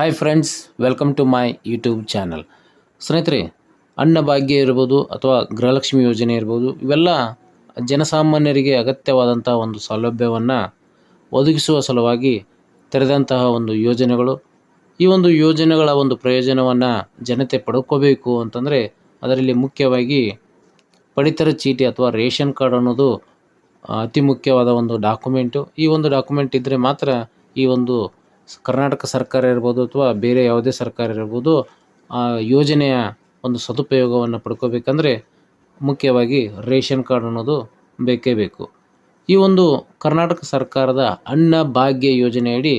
Hi friends welcome to my YouTube channel ಸ್ನೇಹಿತರೆ ಅನ್ನಭಾಗ್ಯ ಇರ್ಬೋದು ಅಥವಾ ಗೃಹಲಕ್ಷ್ಮಿ ಯೋಜನೆ ಇರ್ಬೋದು, ಇವೆಲ್ಲ ಜನಸಾಮಾನ್ಯರಿಗೆ ಅಗತ್ಯವಾದಂಥ ಒಂದು ಸೌಲಭ್ಯವನ್ನು ಒದಗಿಸುವ ಸಲುವಾಗಿ ತೆರೆದಂತಹ ಒಂದು ಯೋಜನೆಗಳು. ಈ ಒಂದು ಯೋಜನೆಗಳ ಒಂದು ಪ್ರಯೋಜನವನ್ನು ಜನತೆ ಪಡ್ಕೋಬೇಕು ಅಂತಂದರೆ ಅದರಲ್ಲಿ ಮುಖ್ಯವಾಗಿ ಪಡಿತರ ಚೀಟಿ ಅಥವಾ ರೇಷನ್ ಕಾರ್ಡ್ ಅನ್ನೋದು ಅತಿ ಮುಖ್ಯವಾದ ಒಂದು ಡಾಕ್ಯುಮೆಂಟು. ಈ ಒಂದು ಡಾಕ್ಯುಮೆಂಟ್ ಇದ್ದರೆ ಮಾತ್ರ ಈ ಒಂದು ಕರ್ನಾಟಕ ಸರ್ಕಾರ ಇರ್ಬೋದು ಅಥವಾ ಬೇರೆ ಯಾವುದೇ ಸರ್ಕಾರ ಇರ್ಬೋದು, ಆ ಯೋಜನೆಯ ಒಂದು ಸದುಪಯೋಗವನ್ನು ಪಡ್ಕೋಬೇಕಂದ್ರೆ ಮುಖ್ಯವಾಗಿ ರೇಷನ್ ಕಾರ್ಡ್ ಅನ್ನೋದು ಬೇಕೇ ಬೇಕು. ಈ ಒಂದು ಕರ್ನಾಟಕ ಸರ್ಕಾರದ ಅನ್ನ ಭಾಗ್ಯ ಯೋಜನೆಯಡಿ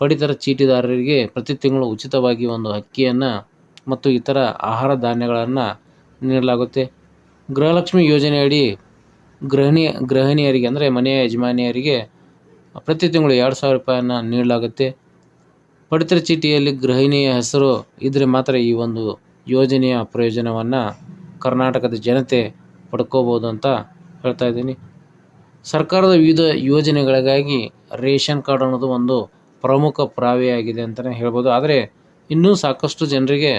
ಪಡಿತರ ಚೀಟಿದಾರರಿಗೆ ಪ್ರತಿ ತಿಂಗಳು ಉಚಿತವಾಗಿ ಒಂದು ಅಕ್ಕಿಯನ್ನು ಮತ್ತು ಇತರ ಆಹಾರ ಧಾನ್ಯಗಳನ್ನು ನೀಡಲಾಗುತ್ತೆ. ಗೃಹಲಕ್ಷ್ಮಿ ಯೋಜನೆಯಡಿ ಗೃಹಿಣಿ, ಗೃಹಿಣಿಯರಿಗೆ ಅಂದರೆ ಮನೆಯ ಯಜಮಾನಿಯರಿಗೆ ಪ್ರತಿ ತಿಂಗಳು ಎರಡು ಸಾವಿರ ರೂಪಾಯಿಯನ್ನು ನೀಡಲಾಗುತ್ತೆ. ಪಡಿತರ ಚೀಟಿಯಲ್ಲಿ ಗೃಹಿಣಿಯ ಹೆಸರು ಇದ್ದರೆ ಮಾತ್ರ ಈ ಒಂದು ಯೋಜನೆಯ ಪ್ರಯೋಜನವನ್ನು ಕರ್ನಾಟಕದ ಜನತೆ ಪಡ್ಕೋಬೋದು ಅಂತ ಹೇಳ್ತಾ ಇದ್ದೀನಿ. ಸರ್ಕಾರದ ವಿವಿಧ ಯೋಜನೆಗಳಿಗಾಗಿ ರೇಷನ್ ಕಾರ್ಡ್ ಅನ್ನೋದು ಒಂದು ಪ್ರಮುಖ ಪುರಾವೆಯಾಗಿದೆ ಅಂತಲೇ ಹೇಳ್ಬೋದು. ಆದರೆ ಇನ್ನೂ ಸಾಕಷ್ಟು ಜನರಿಗೆ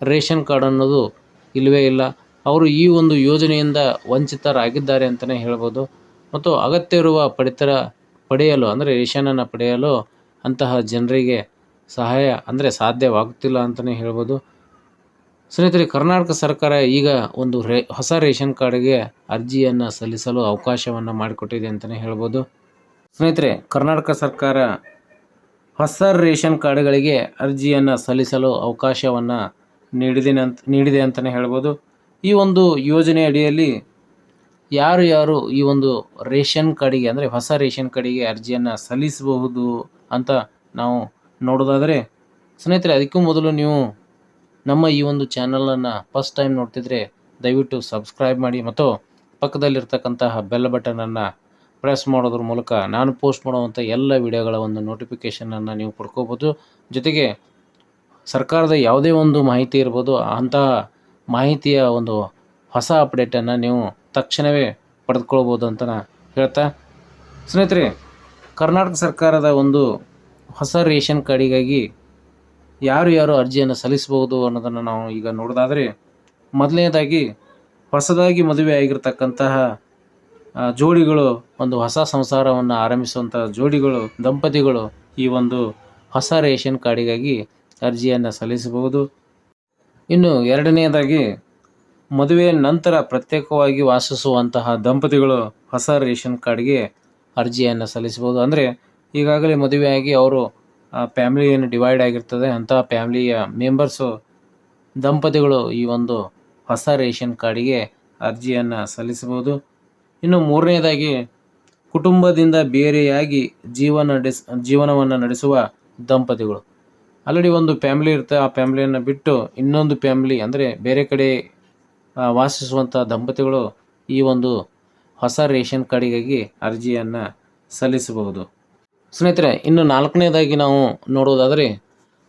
ರೇಷನ್ ಕಾರ್ಡ್ ಅನ್ನೋದು ಇಲ್ಲವೇ ಇಲ್ಲ. ಅವರು ಈ ಒಂದು ಯೋಜನೆಯಿಂದ ವಂಚಿತರಾಗಿದ್ದಾರೆ ಅಂತಲೇ ಹೇಳ್ಬೋದು. ಮತ್ತು ಅಗತ್ಯವಿರುವ ಪಡಿತರ ಪಡೆಯಲು, ಅಂದರೆ ರೇಷನನ್ನು ಪಡೆಯಲು ಅಂತಹ ಜನರಿಗೆ ಸಹಾಯ ಅಂದರೆ ಸಾಧ್ಯವಾಗುತ್ತಿಲ್ಲ ಅಂತಲೇ ಹೇಳ್ಬೋದು. ಸ್ನೇಹಿತರೆ, ಕರ್ನಾಟಕ ಸರ್ಕಾರ ಈಗ ಒಂದು ರೇ, ಹೊಸ ರೇಷನ್ ಕಾರ್ಡ್ಗೆ ಅರ್ಜಿಯನ್ನು ಸಲ್ಲಿಸಲು ಅವಕಾಶವನ್ನು ಮಾಡಿಕೊಟ್ಟಿದೆ ಅಂತಲೇ ಹೇಳ್ಬೋದು. ಸ್ನೇಹಿತರೆ, ಕರ್ನಾಟಕ ಸರ್ಕಾರ ಹೊಸ ರೇಷನ್ ಕಾರ್ಡ್ಗಳಿಗೆ ಅರ್ಜಿಯನ್ನು ಸಲ್ಲಿಸಲು ಅವಕಾಶವನ್ನು ನೀಡಿದೆ ಅಂತ ನೀಡಿದೆ ಅಂತಲೇ ಹೇಳ್ಬೋದು. ಈ ಒಂದು ಯೋಜನೆ ಅಡಿಯಲ್ಲಿ ಯಾರು ಯಾರು ಈ ಒಂದು ರೇಷನ್ ಕಾರ್ಡಿಗೆ ಅಂದರೆ ಹೊಸ ರೇಷನ್ ಕಾರ್ಡಿಗೆ ಅರ್ಜಿಯನ್ನು ಸಲ್ಲಿಸಬಹುದು ಅಂತ ನಾವು ನೋಡೋದಾದರೆ, ಸ್ನೇಹಿತರೆ, ಅದಕ್ಕೂ ಮೊದಲು ನೀವು ನಮ್ಮ ಈ ಒಂದು ಚಾನಲನ್ನು ಫಸ್ಟ್ ಟೈಮ್ ನೋಡ್ತಿದ್ರೆ ದಯವಿಟ್ಟು ಸಬ್ಸ್ಕ್ರೈಬ್ ಮಾಡಿ ಮತ್ತು ಪಕ್ಕದಲ್ಲಿರ್ತಕ್ಕಂತಹ ಬೆಲ್ ಬಟನನ್ನು ಪ್ರೆಸ್ ಮಾಡೋದ್ರ ಮೂಲಕ ನಾನು ಪೋಸ್ಟ್ ಮಾಡುವಂಥ ಎಲ್ಲ ವಿಡಿಯೋಗಳ ಒಂದು ನೋಟಿಫಿಕೇಷನನ್ನು ನೀವು ಪಡ್ಕೋಬೋದು. ಜೊತೆಗೆ, ಸರ್ಕಾರದ ಯಾವುದೇ ಒಂದು ಮಾಹಿತಿ ಇರ್ಬೋದು, ಅಂತಹ ಮಾಹಿತಿಯ ಒಂದು ಹೊಸ ಅಪ್ಡೇಟನ್ನು ನೀವು ತಕ್ಷಣವೇ ಪಡೆದುಕೊಳ್ಬೋದು ಅಂತ ಹೇಳ್ತಾ, ಸ್ನೇಹಿತರೆ ಕರ್ನಾಟಕ ಸರ್ಕಾರದ ಒಂದು ಹೊಸ ರೇಷನ್ ಕಾರ್ಡಿಗಾಗಿ ಯಾರು ಯಾರು ಅರ್ಜಿಯನ್ನು ಸಲ್ಲಿಸಬಹುದು ಅನ್ನೋದನ್ನು ನಾವು ಈಗ ನೋಡೋದಾದರೆ ಮೊದಲನೇದಾಗಿ ಹೊಸದಾಗಿ ಮದುವೆ ಆಗಿರ್ತಕ್ಕಂತಹ ಜೋಡಿಗಳು ಒಂದು ಹೊಸ ಸಂಸಾರವನ್ನು ಆರಂಭಿಸುವಂಥ ಜೋಡಿಗಳು, ದಂಪತಿಗಳು ಈ ಒಂದು ಹೊಸ ರೇಷನ್ ಕಾರ್ಡಿಗಾಗಿ ಅರ್ಜಿಯನ್ನು ಸಲ್ಲಿಸಬಹುದು. ಇನ್ನು ಎರಡನೆಯದಾಗಿ ಮದುವೆಯ ನಂತರ ಪ್ರತ್ಯೇಕವಾಗಿ ವಾಸಿಸುವಂತಹ ದಂಪತಿಗಳು ಹೊಸ ರೇಷನ್ ಕಾರ್ಡ್ಗೆ ಅರ್ಜಿಯನ್ನು ಸಲ್ಲಿಸಬಹುದು. ಅಂದರೆ ಈಗಾಗಲೇ ಮದುವೆಯಾಗಿ ಅವರು ಫ್ಯಾಮಿಲಿ ಏನು ಡಿವೈಡ್ ಆಗಿರ್ತದೆ. ಅಂತಹ ಫ್ಯಾಮಿಲಿಯ ಮೆಂಬರ್ಸು, ದಂಪತಿಗಳು ಈ ಒಂದು ಹೊಸ ರೇಷನ್ ಕಾರ್ಡಿಗೆ ಅರ್ಜಿಯನ್ನು ಸಲ್ಲಿಸಬಹುದು. ಇನ್ನು ಮೂರನೇದಾಗಿ, ಕುಟುಂಬದಿಂದ ಬೇರೆಯಾಗಿ ಜೀವನ ನಡೆಸ್, ಜೀವನವನ್ನು ನಡೆಸುವ ದಂಪತಿಗಳು. ಆಲ್ರೆಡಿ ಒಂದು ಫ್ಯಾಮಿಲಿ ಇರುತ್ತೆ. ಆ ಫ್ಯಾಮಿಲಿಯನ್ನು ಬಿಟ್ಟು ಇನ್ನೊಂದು ಫ್ಯಾಮಿಲಿ, ಅಂದರೆ ಬೇರೆ ಕಡೆ ವಾಸಿಸುವಂಥ ದಂಪತಿಗಳು ಈ ಒಂದು ಹೊಸ ರೇಷನ್ ಕಾರ್ಡಿಗಾಗಿ ಅರ್ಜಿಯನ್ನು ಸಲ್ಲಿಸಬಹುದು. ಸ್ನೇಹಿತರೆ, ಇನ್ನು ನಾಲ್ಕನೇದಾಗಿ ನಾವು ನೋಡೋದಾದರೆ,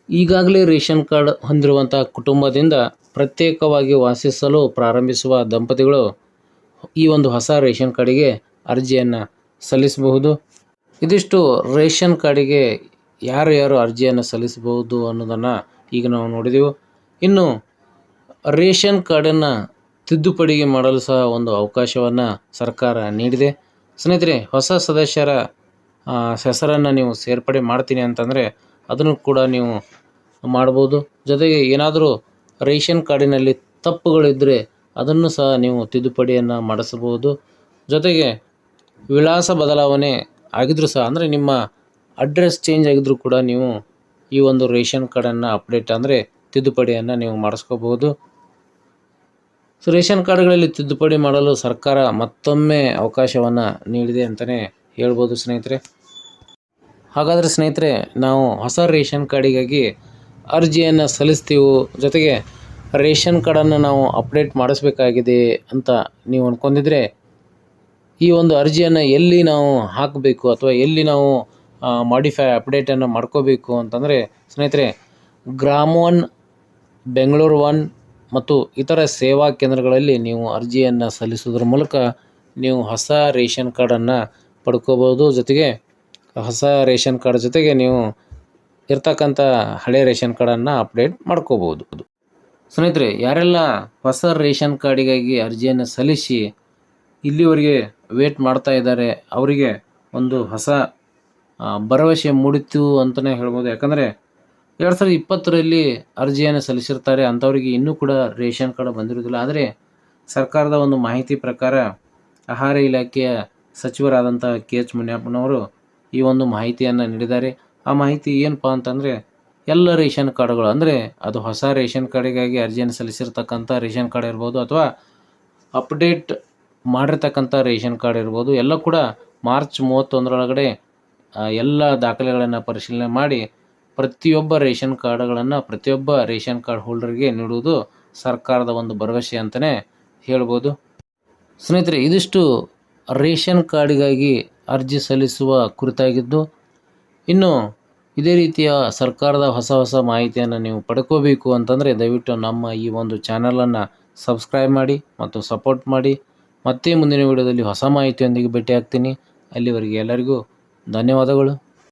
ಈಗಾಗಲೇ ರೇಷನ್ ಕಾರ್ಡ್ ಹೊಂದಿರುವಂಥ ಕುಟುಂಬದಿಂದ ಪ್ರತ್ಯೇಕವಾಗಿ ವಾಸಿಸಲು ಪ್ರಾರಂಭಿಸುವ ದಂಪತಿಗಳು ಈ ಒಂದು ಹೊಸ ರೇಷನ್ ಕಾರ್ಡಿಗೆ ಅರ್ಜಿಯನ್ನು ಸಲ್ಲಿಸಬಹುದು. ಇದಿಷ್ಟು ರೇಷನ್ ಕಾರ್ಡಿಗೆ ಯಾರು ಯಾರು ಅರ್ಜಿಯನ್ನು ಸಲ್ಲಿಸಬಹುದು ಅನ್ನೋದನ್ನು ಈಗ ನಾವು ನೋಡಿದೆವು. ಇನ್ನು ರೇಷನ್ ಕಾರ್ಡನ್ನು ತಿದ್ದುಪಡಿಗೆ ಮಾಡಲು ಸಹ ಒಂದು ಅವಕಾಶವನ್ನು ಸರ್ಕಾರ ನೀಡಿದೆ. ಸ್ನೇಹಿತರೆ, ಹೊಸ ಸದಸ್ಯರ ಹೆಸರನ್ನು ನೀವು ಸೇರ್ಪಡೆ ಮಾಡ್ತೀನಿ ಅಂತಂದರೆ ಅದನ್ನು ಕೂಡ ನೀವು ಮಾಡ್ಬೋದು. ಜೊತೆಗೆ ಏನಾದರೂ ರೇಷನ್ ಕಾರ್ಡಿನಲ್ಲಿ ತಪ್ಪುಗಳಿದ್ದರೆ ಅದನ್ನು ಸಹ ನೀವು ತಿದ್ದುಪಡಿಯನ್ನು ಮಾಡಿಸಬಹುದು. ಜೊತೆಗೆ ವಿಳಾಸ ಬದಲಾವಣೆ ಆಗಿದ್ದರೂ ಸಹ, ಅಂದರೆ ನಿಮ್ಮ ಅಡ್ರೆಸ್ ಚೇಂಜ್ ಆಗಿದ್ದರೂ ಕೂಡ ನೀವು ಈ ಒಂದು ರೇಷನ್ ಕಾರ್ಡನ್ನು ಅಪ್ಡೇಟ್ ಅಂದರೆ ತಿದ್ದುಪಡಿಯನ್ನು ನೀವು ಮಾಡಿಸ್ಕೋಬಹುದು. ಸೊ ರೇಷನ್ ಕಾರ್ಡ್ಗಳಲ್ಲಿ ತಿದ್ದುಪಡಿ ಮಾಡಲು ಸರ್ಕಾರ ಮತ್ತೊಮ್ಮೆ ಅವಕಾಶವನ್ನು ನೀಡಿದೆ ಅಂತಲೇ ಹೇಳ್ಬೋದು ಸ್ನೇಹಿತರೆ. ಹಾಗಾದರೆ ಸ್ನೇಹಿತರೆ, ನಾವು ಹೊಸ ರೇಷನ್ ಕಾರ್ಡಿಗಾಗಿ ಅರ್ಜಿಯನ್ನು ಸಲ್ಲಿಸ್ತೀವೋ, ಜೊತೆಗೆ ರೇಷನ್ ಕಾರ್ಡನ್ನು ನಾವು ಅಪ್ಡೇಟ್ ಮಾಡಿಸ್ಬೇಕಾಗಿದೆ ಅಂತ ನೀವು ಅಂದ್ಕೊಂಡಿದ್ರೆ ಈ ಒಂದು ಅರ್ಜಿಯನ್ನು ಎಲ್ಲಿ ನಾವು ಹಾಕಬೇಕು ಅಥವಾ ಎಲ್ಲಿ ನಾವು ಮಾಡಿಫೈ ಅಪ್ಡೇಟನ್ನು ಮಾಡ್ಕೋಬೇಕು ಅಂತಂದರೆ, ಸ್ನೇಹಿತರೆ ಗ್ರಾಮ್ ಒನ್ ಬೆಂಗಳೂರು ಒನ್ ಮತ್ತು ಇತರ ಸೇವಾ ಕೇಂದ್ರಗಳಲ್ಲಿ ನೀವು ಅರ್ಜಿಯನ್ನು ಸಲ್ಲಿಸೋದ್ರ ಮೂಲಕ ನೀವು ಹೊಸ ರೇಷನ್ ಕಾರ್ಡನ್ನು ಪಡ್ಕೋಬೋದು ಜೊತೆಗೆ ಹೊಸ ರೇಷನ್ ಕಾರ್ಡ್ ಜೊತೆಗೆ ನೀವು ಇರ್ತಕ್ಕಂಥ ಹಳೆ ರೇಷನ್ ಕಾರ್ಡನ್ನು ಅಪ್ಡೇಟ್ ಮಾಡ್ಕೋಬೋದು ಸ್ನೇಹಿತರೆ, ಯಾರೆಲ್ಲ ಹೊಸ ರೇಷನ್ ಕಾರ್ಡಿಗಾಗಿ ಅರ್ಜಿಯನ್ನು ಸಲ್ಲಿಸಿ ಇಲ್ಲಿವರೆಗೆ ವೇಟ್ ಮಾಡ್ತಾ ಇದ್ದಾರೆ, ಅವರಿಗೆ ಒಂದು ಹೊಸ ಭರವಸೆ ಮೂಡಿತು ಅಂತಲೇ ಹೇಳ್ಬೋದು. ಯಾಕಂದರೆ ಎರಡು ಸಾವಿರದ ಇಪ್ಪತ್ತರಲ್ಲಿ ಅರ್ಜಿಯನ್ನು ಸಲ್ಲಿಸಿರ್ತಾರೆ. ಅಂಥವರಿಗೆ ಇನ್ನೂ ಕೂಡ ರೇಷನ್ ಕಾರ್ಡ್ ಬಂದಿರೋದಿಲ್ಲ ಆದರೆ ಸರ್ಕಾರದ ಒಂದು ಮಾಹಿತಿ ಪ್ರಕಾರ ಆಹಾರ ಇಲಾಖೆಯ ಸಚಿವರಾದಂಥ ಕೆ ಎಚ್ ಮುನಿಯಪ್ಪನವರು ಈ ಒಂದು ಮಾಹಿತಿಯನ್ನು ನೀಡಿದ್ದಾರೆ. ಆ ಮಾಹಿತಿ ಏನಪ್ಪ ಅಂತಂದರೆ ಎಲ್ಲ ರೇಷನ್ ಕಾರ್ಡ್ಗಳು, ಅಂದರೆ ಅದು ಹೊಸ ರೇಷನ್ ಕಾರ್ಡಿಗಾಗಿ ಅರ್ಜಿಯನ್ನು ಸಲ್ಲಿಸಿರ್ತಕ್ಕಂಥ ರೇಷನ್ ಕಾರ್ಡ್ ಇರ್ಬೋದು ಅಥವಾ ಅಪ್ಡೇಟ್ ಮಾಡಿರ್ತಕ್ಕಂಥ ರೇಷನ್ ಕಾರ್ಡ್ ಇರ್ಬೋದು, ಎಲ್ಲ ಕೂಡ ಮಾರ್ಚ್ ಮೂವತ್ತೊಂದರೊಳಗಡೆ ಎಲ್ಲ ದಾಖಲೆಗಳನ್ನು ಪರಿಶೀಲನೆ ಮಾಡಿ ಪ್ರತಿಯೊಬ್ಬ ರೇಷನ್ ಕಾರ್ಡ್ಗಳನ್ನು ಪ್ರತಿಯೊಬ್ಬ ರೇಷನ್ ಕಾರ್ಡ್ ಹೋಲ್ಡರ್ಗೆ ನೀಡುವುದು ಸರ್ಕಾರದ ಒಂದು ಭರವಸೆ ಅಂತಲೇ ಹೇಳ್ಬೋದು. ಸ್ನೇಹಿತರೆ, ಇದಿಷ್ಟು ರೇಷನ್ ಕಾರ್ಡಿಗಾಗಿ ಅರ್ಜಿ ಸಲ್ಲಿಸುವ ಕುರಿತಾಗಿದ್ದು, ಇನ್ನು ಇದೇ ರೀತಿಯ ಸರ್ಕಾರದ ಹೊಸ ಹೊಸ ಮಾಹಿತಿಯನ್ನು ನೀವು ಪಡ್ಕೋಬೇಕು ಅಂತಂದರೆ ದಯವಿಟ್ಟು ನಮ್ಮ ಈ ಒಂದು ಚಾನಲನ್ನು ಸಬ್ಸ್ಕ್ರೈಬ್ ಮಾಡಿ ಮತ್ತು ಸಪೋರ್ಟ್ ಮಾಡಿ. ಮತ್ತೆ ಮುಂದಿನ ವಿಡಿಯೋದಲ್ಲಿ ಹೊಸ ಮಾಹಿತಿಯೊಂದಿಗೆ ಭೇಟಿ ಆಗ್ತೀನಿ ಅಲ್ಲಿವರೆಗೆ ಎಲ್ಲರಿಗೂ ಧನ್ಯವಾದಗಳು.